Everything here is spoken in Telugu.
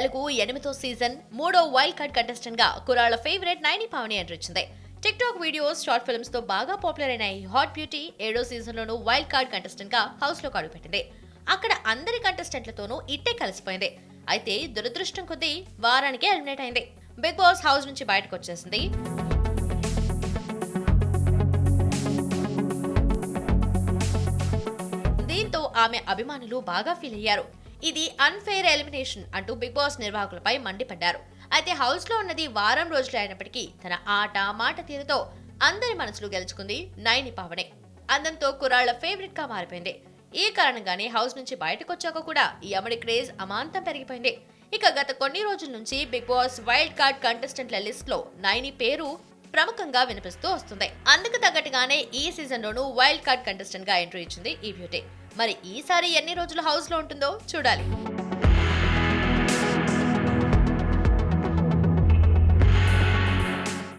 తెలుగు ఎనిమిదో సీజన్ మూడో వైల్డ్ కార్డ్ కంటెస్టెంట్గా కురాళ్ళ ఫేవరెట్ నైని పావని ఎంటర్ వచ్చింది టిక్ టాక్ వీడియోస్ షార్ట్ ఫిల్మ్స్తో బాగా పాపులర్ అయిన ఈ హాట్ బ్యూటీ ఏడో సీజన్ లోను వైల్డ్ కార్డ్ కంటెస్టెంట్గా హౌస్లో అడుగుపెట్టింది అక్కడ అందరి కంటెస్టెంట్లతోనూ ఇట్టే కలిసిపోయింది. అయితే దురదృష్టం కొద్దీ వారానికే ఎలిమినేట్ అయింది. బిగ్ బాస్ హౌస్ నుంచి బయటకు వచ్చేసింది. దీంతో ఆమె అభిమానులు బాగా ఫీల్ అయ్యారు. ఇది అన్ఫెయిర్ ఎలిమినేషన్ అంటూ బిగ్ బాస్ నిర్వాహకులపై మండిపడ్డారు. అయితే హౌస్లో ఉన్నది వారం రోజులు అయినప్పటికీ తన ఆట మాట తీరుతో అందరి మనసులు గెలుచుకుంది నైని పావనే. అందంతో కురాళ్ళ ఫేవరెట్గా మారిపోయింది. ఈ కారణంగానే హౌస్ నుంచి బయటకు వచ్చాక కూడా ఈ అమడి క్రేజ్ అమాంతం పెరిగిపోయింది. ఇక గత కొన్ని రోజుల నుంచి బిగ్ బాస్ వైల్డ్ కార్డ్ కంటెస్టెంట్ల లిస్ట్లో నైని పేరు ప్రముఖంగా వినిపిస్తూ వస్తుంది. అందుకు తగ్గట్టుగానే ఈ సీజన్లోనూ వైల్డ్ కార్డ్ కంటెస్టెంట్గా ఎంట్రీ ఇచ్చింది ఈ బ్యూటీ. మరి ఈసారి ఎన్ని రోజులు హౌస్లో ఉంటుందో చూడాలి.